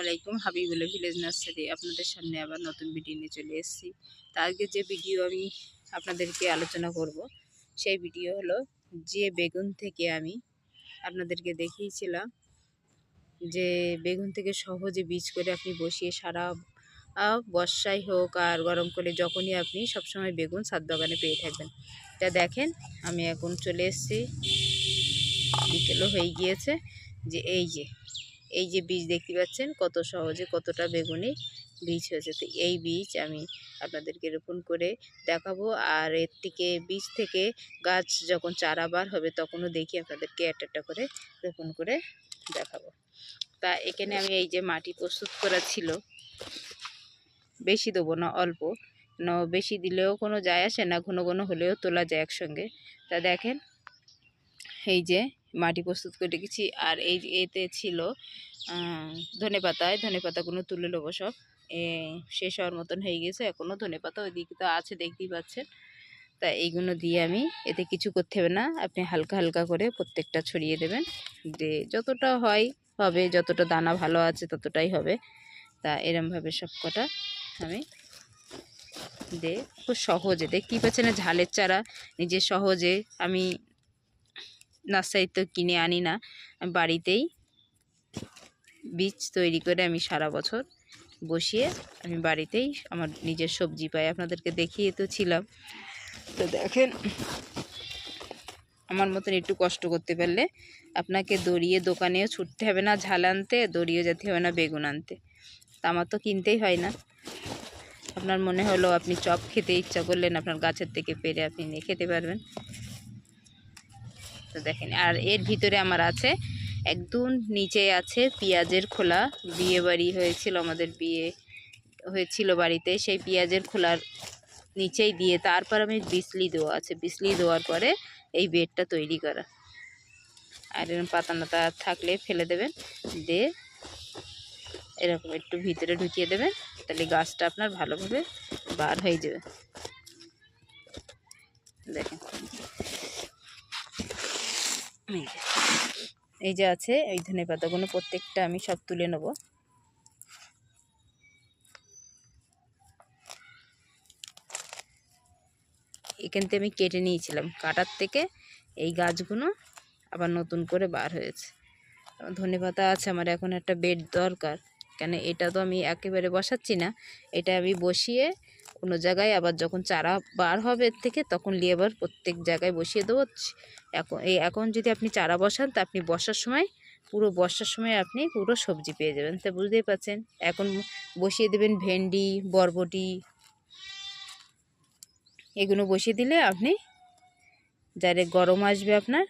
আলাইকুম Habibullah village nursery. আপনাদের সামনে আবার নতুন ভিডিও নিয়ে চলে এসেছি। তা আগে যে ভিডিও আমি আপনাদেরকে আলোচনা করব, সেই ভিডিও হলো যে বেগুন থেকে আমি আপনাদেরকে দেখিয়েছিলাম যে বেগুন থেকে সহজে বীজ করে আপনি বসিয়ে সারা বর্ষায় হোক আর গরম করে যখনই আপনি সবসময় বেগুন ছাদ বাগানে পেয়ে থাকবেন। তা দেখেন, আমি এখন চলে এসেছি। বিকেলও হয়ে গিয়েছে যে এই যে এই যে বীজ দেখতে পাচ্ছেন, কত সহজে কতটা বেগুনি বীজ হয়েছে। তো এই বীজ আমি আপনাদেরকে রোপণ করে দেখাবো। আর এর থেকে বীজ থেকে গাছ যখন চারা বার হবে, তখনও দেখি আপনাদেরকে একটা একটা করে রোপণ করে দেখাবো। তা এখানে আমি এই যে মাটি প্রস্তুত করা ছিল, বেশি দেবো না, অল্প। ন, বেশি দিলেও কোনো যায় আসে না, ঘন ঘন হলেও তোলা যায় একসঙ্গে। তা দেখেন, এই যে মাটি প্রস্তুত করে রেখেছি। আর এই এতে ছিল ধনে পাতায়, ধনে পাতাগুলো তুলে নেব সব। শেষ হওয়ার মতন হয়ে গেছে এখনও ধনে পাতা ওইদিকে তো আছে, দেখতেই পাচ্ছেন। তা এইগুলো দিয়ে আমি, এতে কিছু করতে হবে না, আপনি হালকা হালকা করে প্রত্যেকটা ছড়িয়ে দেবেন। যে যতটা হয় হবে, যতটা দানা ভালো আছে ততটাই হবে। তা এরমভাবে সব কটা আমি দে খুব সহজে, দেখতেই পাচ্ছেন ঝালের চারা, নিজে সহজে আমি নার্সারি তো কিনে আনি না। বাড়িতেই বীজ তৈরি করে আমি সারা বছর বসিয়ে আমি বাড়িতেই আমার নিজের সবজি পাই। আপনাদেরকে দেখিয়ে তো ছিলাম। তো দেখেন, আমার মতন একটু কষ্ট করতে পারলে আপনাকে দড়িয়ে দোকানেও ছুটতে হবে না, ঝাল আনতে দড়িয়ে যেতে হবে না, বেগুন আনতে। তা আমার তো কিনতেই হয় না। আপনার মনে হলো আপনি চপ খেতে ইচ্ছা করলেন, আপনার গাছের থেকে পেরে আপনি নিয়ে খেতে পারবেন। তো দেখেন। আর এর ভিতরে আমার আছে, একদম নিচে আছে পেঁয়াজের খোলা। বিয়ে বাড়ি হয়েছিল আমাদের বিয়ে, হয়েছিল বাড়িতে, সেই পেঁয়াজের খোলার নিচেই দিয়ে তারপর আমি বিসলি দেওয়া আছে। বিসলি দেওয়ার পরে এই বেডটা তৈরি করা। আর এরকম পাতা নাতা থাকলে ফেলে দেবেন, দিয়ে এরকম একটু ভিতরে ঢুকিয়ে দেবেন, তাহলে গাছটা আপনার ভালোভাবে বার হয়ে যাবে। দেখেন। এই যে। আছে, এই ধনে পাতাগুলো প্রত্যেকটা আমি সব তুলে নেব। এখান থেকে আমি কেটে নিয়েছিলাম। কাটার থেকে এই গাছগুলো আবার নতুন করে বার হয়েছে। ধনে পাতা আছে, আমার এখন একটা বেড দরকার। কেন এটা তো আমি একেবারে বসাচ্ছি না, এটা আমি বসিয়ে অন্য জায়গায়, আবার যখন চারা বার হবে এর থেকে, তখন নিয়ে প্রত্যেক জায়গায় বসিয়ে দেবো। এখন এই এখন যদি আপনি চারা বসান, তা আপনি বসার সময়, পুরো বর্ষার সময় আপনি পুরো সবজি পেয়ে যাবেন। তা বুঝতেই পারছেন? এখন বসিয়ে দেবেন ভেন্ডি, বরবটি, এগুলো বসিয়ে দিলে আপনি যারে গরম আসবে আপনার।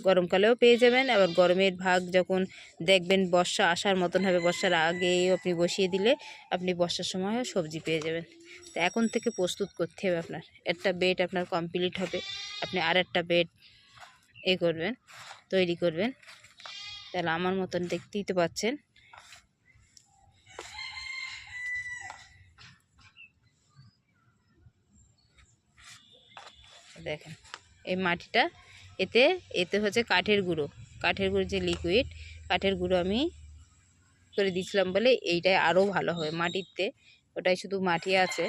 গরমকালেও পেয়ে যাবেন। আবার গরমের ভাগ যখন দেখবেন বর্ষা আসার মতন হবে, বর্ষার আগেও আপনি বসিয়ে দিলে, আপনি বর্ষার সময়ও সবজি পেয়ে যাবেন। তো এখন থেকে প্রস্তুত করতে হবে আপনার। একটা বেড আপনার কমপ্লিট হবে। আপনি আর একটা বেড এ করবেন, তৈরি করবেন। তাহলে আমার মতন দেখতেই তো পাচ্ছেন। দেখেন, এই মাটিটা এতে এতে হচ্ছে কাঠের গুঁড়ো। কাঠের গুঁড়ো যে লিকুইড কাঠের গুঁড়ো আমি করে দিয়েছিলাম বলে এইটাই আরও ভালো হবে মাটিতে। ওটাই শুধু মাটি আছে।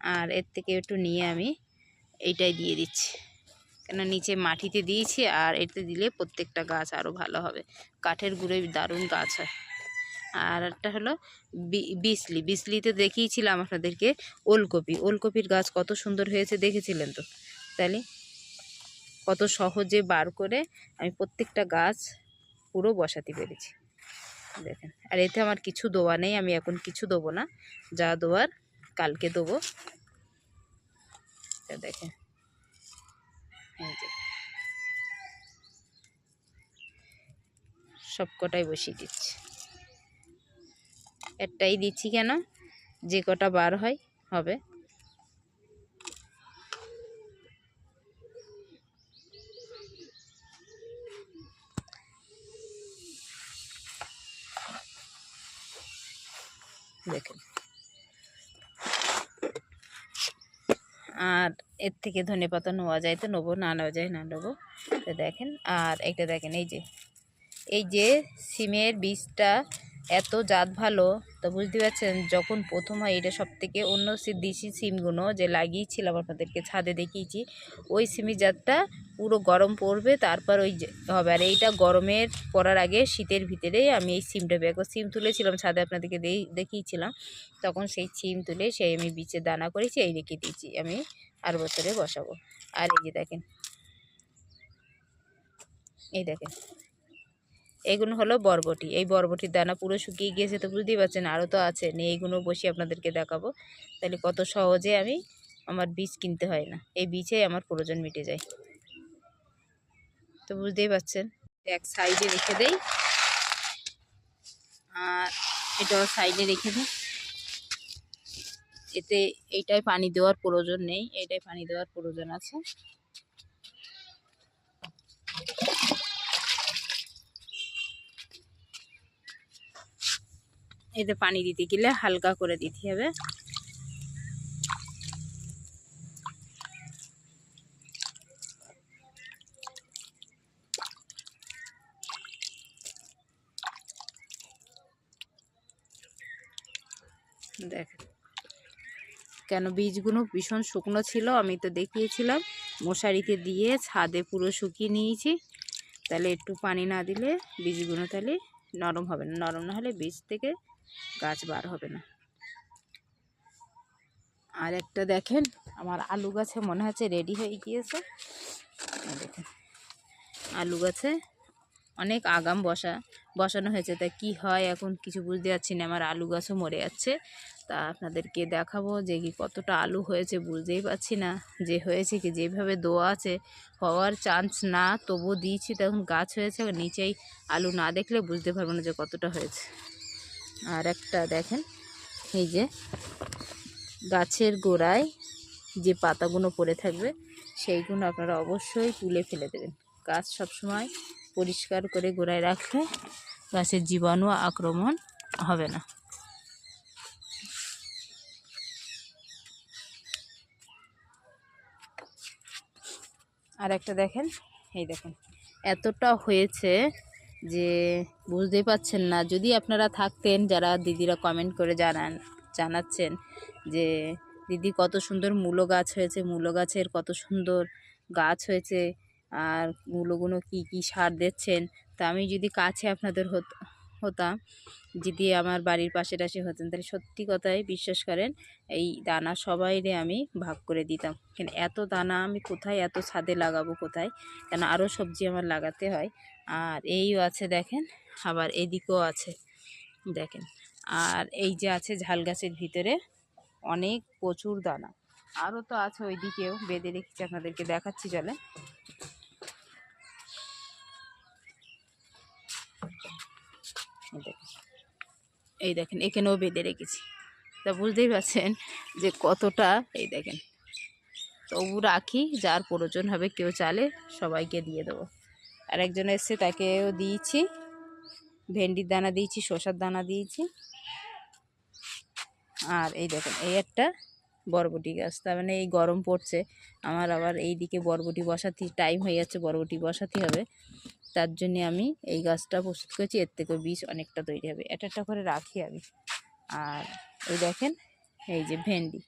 আর এর থেকে একটু নিয়ে আমি এইটাই দিয়ে দিচ্ছি। কেন নিচে মাটিতে দিয়েছি আর এতে দিলে প্রত্যেকটা গাছ আরও ভালো হবে। কাঠের গুঁড়োয় দারুণ গাছ হয়। আর একটা হলো বিসলি। বিসলিতে দেখিয়েছিলাম আপনাদেরকে ওলকপি। ওলকপির গাছ কত সুন্দর হয়েছে দেখেছিলেন তো? তাহলে কত সহজে বার করে আমি প্রত্যেকটা গাছ পুরো বসাতে পেরেছি। দেখেন। আর এতে আমার কিছু দেওয়া নেই, আমি এখন কিছু দেবো না। যা দেওয়ার কালকে দেবো। দেখেন। সব কটাই বসিয়ে দিচ্ছি। একটাই দিচ্ছি কেন? যে কটা বার হয়, হবে। দেখেন। আর এর থেকে ধনে পাতা নেওয়া যায় তো নেব, না নেওয়া যায় না নেব। তো দেখেন, আর এটা দেখেন, এই যে এই যে সিমের বীজটা এত জাত ভালো, তো বুঝতে পারছেন, যখন প্রথম হয় এটা সব থেকে অন্য দেশি সিমগুলো যে লাগিয়েছিলাম আপনাদেরকে ছাদে দেখিয়েছি, ওই সিমি জাতটা পুরো গরম পড়বে, তারপর ওই হবে। আর এইটা গরমের পড়ার আগে শীতের ভিতরেই আমি এই সিমটা বের সিম তুলেছিলাম, ছাদে আপনাদেরকে দেখিয়েছিলাম। তখন সেই সিম তুলে সেই আমি বীজের দানা করেছি, এই রেখে দিয়েছি আমি আর বছরে বসাবো। আর এই যে দেখেন, এই দেখেন এইগুলো হলো বরবটি। এই বরবটির দানা পুরো শুকিয়ে গিয়েছে তো বুঝতেই পারছেন, আরও তো আছে। নিয়ে এইগুলো বসে আপনাদেরকে দেখাবো। তাহলে কত সহজে আমি আমার বীজ কিনতে হয় না। এই বীজে আমার প্রয়োজন মিটে যায়। তো বুঝতেই পারছেন, এক সাইডে রেখে দেই। আর এটাও সাইডে রেখে দিই। এতে এইটাই পানি দেওয়ার প্রয়োজন নেই এইটাই পানি দেওয়ার প্রয়োজন আছে। এতে পানি দিতে গেলে হালকা করে দিতে হবে। দেখেন কেন বীজগুলো ভীষণ শুকনো ছিল আমি তো দেখিয়েছিলাম। মশারিতে দিয়ে ছাদে পুরো শুকিয়ে নিয়েছি। তাহলে একটু পানি না দিলে বীজগুলো তাহলে নরম হবে না। নরম না হলে বীজ থেকে গাছ বার হবে না। আর একটা দেখেন, আমার আলু গাছে মনে হচ্ছে রেডি হয়ে গিয়েছে। দেখেন, আলু গাছে অনেক আগাম বসা, বসানো হয়েছে। তা কি হয় এখন কিছু বুঝতে পারছি না, আমার আলু গাছও মরে যাচ্ছে। তা আপনাদেরকে দেখাবো যে কি কতটা আলু হয়েছে, বুঝতেই পারছি না যে হয়েছে কি। যেভাবে দোয়া আছে, হওয়ার চান্স না তবু দিয়েছি। তখন গাছ হয়েছে নিচেই আলু না দেখলে বুঝতে পারব না যে কতটা হয়েছে। আর একটা দেখেন, এই যে গাছের গোড়ায় যে পাতাগুলো পড়ে থাকবে, সেইগুলো আপনারা অবশ্যই তুলে ফেলে দেবেন। গাছ সবসময় পরিষ্কার করে গোড়ায় রাখলে গাছের জীবাণু আক্রমণ হবে না। আর একটা দেখেন, এই দেখেন, এতটা হয়েছে যে বুঝতেই পাচ্ছেন না। যদি আপনারা থাকতেন, যারা দিদিরা কমেন্ট করে জানান, জানাচ্ছেন যে, দিদি কত সুন্দর মূলো গাছ হয়েছে, মূলো গাছের কত সুন্দর গাছ হয়েছে, আর মূলোগুলো কি কি সার দিচ্ছেন? তা আমি যদি কাছে আপনাদের হত হতাম যদি আমার বাড়ির পাশে টাশে হতেন, তাহলে সত্যি কথাই বিশ্বাস করেন, এই দানা সবাইরে আমি ভাগ করে দিতাম। কেন এত দানা আমি কোথায়, এত ছাদে লাগাবো কোথায়? কেন আরও সবজি আমার লাগাতে হয়? আর এইও আছে দেখেন, আবার এদিকেও আছে, দেখেন। আর এই যে আছে ঝাল গাছের ভিতরে অনেক প্রচুর দানা। আরও তো আছে ওইদিকেও, বেঁধে রেখেছি আপনাদেরকে দেখাচ্ছি চলে এই দেখেন, এখানেও বেঁধে রেখেছি। তা বুঝতেই পারছেন যে কতটা, এই দেখেন। তবু রাখি, যার প্রয়োজন হবে কেউ চালে সবাইকে দিয়ে দেবো। আর একজন এসছে, তাকেও দিয়েছি। ভেন্ডির দানা দিয়েছি, শসার দানা দিয়েছি। আর এই দেখেন, এই একটা বরবটি গাছ। তার মানে এই গরম পড়ছে। আমার আবার এই দিকে বরবটি বসাতে টাইম হয়ে যাচ্ছে, বরবটি বসাতে হবে। তার জন্য আমি এই গাছটা প্রস্তুত করেছি। এর থেকে বীজ অনেকটা তৈরি হবে। এটা একটা করে রাখি আমি। আর ওই দেখেন, এই যে ভেন্ডি।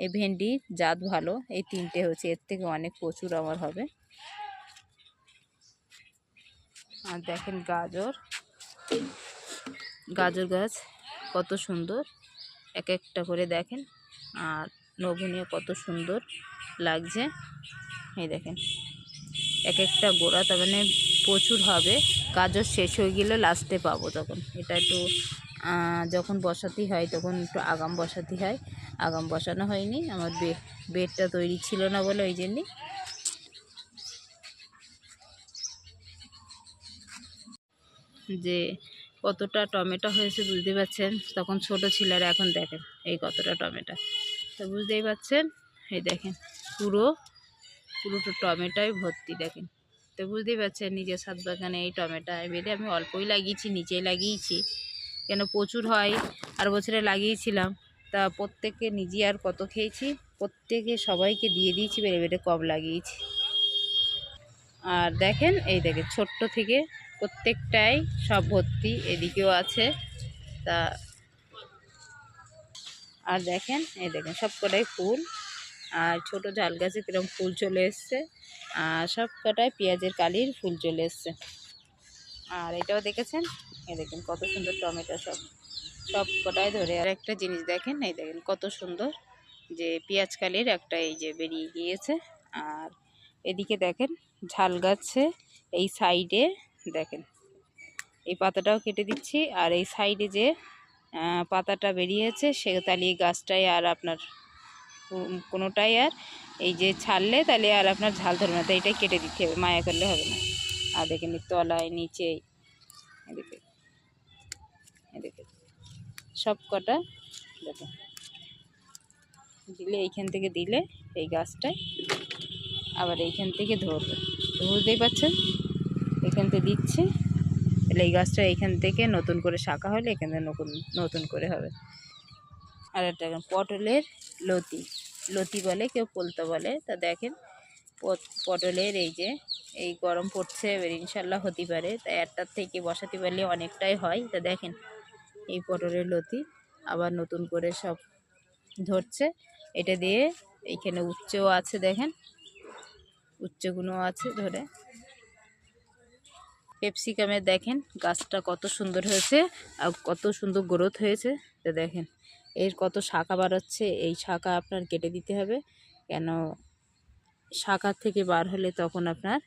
এই ভেন্ডি জাত ভালো। এই তিনটে হচ্ছে। এর থেকে অনেক প্রচুর আমার হবে। আর দেখেন গাজর। গাজর গাছ কত সুন্দর। এক একটা করে দেখেন। আর নবনীয় কত সুন্দর লাগছে। এই দেখেন। এক একটা গোড়া তার মানে প্রচুর হবে। গাজর শেষ হয়ে গেলে লাস্টে পাবো তখন। এটা একটু যখন বসাতি হয় তখন একটু আগাম বসাতি হয়। আগাম বসানো হয়নি। আমার বেডটা তৈরি ছিল না বলে ওই জন্যে। যে কতটা টমেটো হয়েছে বুঝতে পারছেন? তখন ছোট ছিল আর এখন দেখেন এই কতটা টমেটো। তো বুঝতেই পারছেন? এই দেখেন পুরো, পুরোটা টমেটোই ভর্তি দেখেন। তো বুঝতেই পারছেন, নিজের ছাদ বাগানে এই টমেটো বেঁধে আমি অল্পই লাগিয়েছি নিচেই লাগিয়েছি। কেন প্রচুর হয়, আর বছরে লাগিয়েছিলাম। তা প্রত্যেককে নিজে আর কত খেয়েছি? প্রত্যেকে সবাইকে দিয়ে দিয়েছি বেড়ে বেড়ে কম লাগিয়েছি। আর দেখেন, এই দেখেন, ছোট্ট থেকে প্রত্যেকটাই সব ভর্তি এদিকেও আছে। তা আর দেখেন, এই দেখেন সব কটাই ফুল। আর ছোট ঝাল গাছে কীরকম ফুল চলে এসছে, আর সব কটায় পেঁয়াজের কালির ফুল চলে এসছে। আর এটাও দেখেছেন? এ দেখেন কত সুন্দর টমেটো সব সব কটায় ধরে। আর একটা জিনিস দেখেন, এই দেখেন কত সুন্দর যে পেঁয়াজ কালির একটা এই যে বেরিয়ে গিয়েছে। আর এদিকে দেখেন ঝাল গাছে এই সাইডে দেখেন, এই পাতাটাও কেটে দিচ্ছি। আর এই সাইডে যে পাতাটা বেরিয়েছে, সে তালিয়ে গাছটাই আর আপনার কোনোটাই আর এই যে ছাড়লে তাহলে আর আপনার ঝাল ধরবে না, তাই এটাই কেটে দিতে হবে, মায়া করলে হবে না। আর দেখেন তলায়, নিচে, এদিকে এদিকে, সব কটা দেখেন। দিলে এইখান থেকে দিলে এই গাছটায় আবার এইখান থেকে ধরবে। তো বুঝতেই পারছেন? এখান থেকে দিচ্ছে, তাহলে এই গাছটা এইখান থেকে নতুন করে শাখা হলে এখান থেকে নতুন নতুন করে হবে। আর একটা দেখেন, পটলের লতি। লতি বলে, কেউ পোলতা বলে। তা দেখেন, পট- পটলের এই যে, এই গরম পড়ছে, এবার ইনশাল্লাহ হতে পারে। তাই একটার থেকে বসাতে পারলে অনেকটাই হয়। তা দেখেন, এই পটলের লতি আবার নতুন করে সব ধরছে। এটা দিয়ে এইখানে উচ্চও আছে, দেখেন। উচ্চগুলো আছে ধরে। পেপসিকামের দেখেন, গাছটা কত সুন্দর হয়েছে আর কত সুন্দর গ্রোথ হয়েছে। তা দেখেন। এর কত শাখা বাড়াচ্ছে, এই শাখা আপনার কেটে দিতে হবে। কেন শাখা থেকে বার হলে তখন আপনার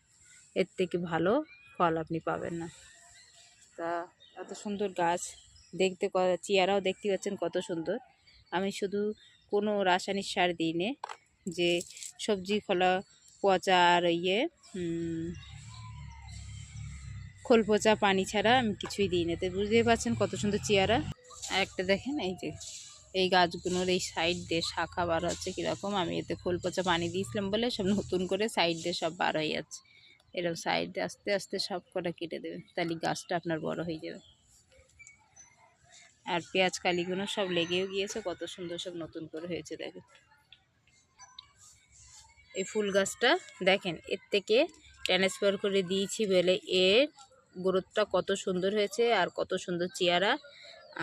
এর থেকে ভালো ফল আপনি পাবেন না। তা এত সুন্দর গাছ, দেখতে চেয়ারাও দেখতে পাচ্ছেন কত সুন্দর। আমি শুধু কোনো রাসায়নিক সার দিই নে যে সবজি, খোলা, পচা আর ইয়ে খোল পচা, পানি ছাড়া আমি কিছুই দিই না তো বুঝতেই পারছেন কত সুন্দর চেয়ারা। আর একটা দেখেন, এই যে এই গাছগুলোর এই সাইড দিয়ে শাখা বার হচ্ছে কীরকম? আমি এতে ফুল পচা পানি দিয়েছিলাম বলে সব নতুন করে সাইড দিয়ে সব বার হয়ে যাচ্ছে। এরকম সাইড দিয়ে আস্তে আস্তে সব কটা কেটে দেবে, তাহলে গাছটা আপনার বড় হয়ে যাবে। আর পেঁয়াজ কালিগুলো সব লেগেও গিয়েছে, কত সুন্দর সব নতুন করে হয়েছে, দেখেন। এই ফুল গাছটা, দেখেন, এর থেকে ট্রান্সফার করে দিয়েছি বলে এর গ্রোথটা কত সুন্দর হয়েছে আর কত সুন্দর চেয়ারা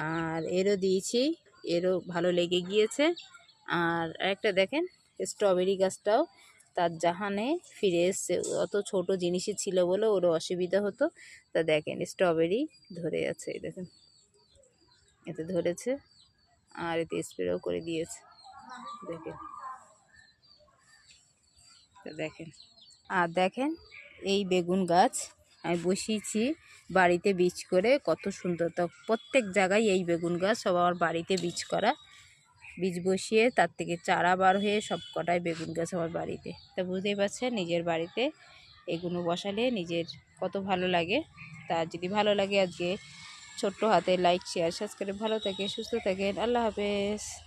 আর এরও দিয়েছি এরও ভালো লেগে গিয়েছে। আর একটা দেখেন স্ট্রবেরি গাছটাও তার জাহানে ফিরে এসছে। অত ছোট জিনিসই ছিল বলে ওরও অসুবিধা হতো। তা দেখেন স্ট্রবেরি ধরে আছে দেখেন। এতে ধরেছে আর এতে স্প্রেও করে দিয়েছে। দেখেন। দেখেন। আর দেখেন, এই বেগুন গাছ আমি বসিয়েছি। বাড়িতে বীজ করে কত সুন্দর তো প্রত্যেক জায়গায় এই বেগুন গাছ, সব আমার বাড়িতে বীজ করা। বীজ বসিয়ে তার থেকে চারা বার হয়ে সব কটাই বেগুন গাছ আমার বাড়িতে। তা বুঝতেই পারছেন, নিজের বাড়িতে এগুলো বসালে নিজের কত ভালো লাগে। তা যদি ভালো লাগে আজকে, ছোট্ট হাতে লাইক শেয়ার সাবস্ক্রাইব ভালো থাকে, সুস্থ থাকেন, আল্লাহ হাফেজ।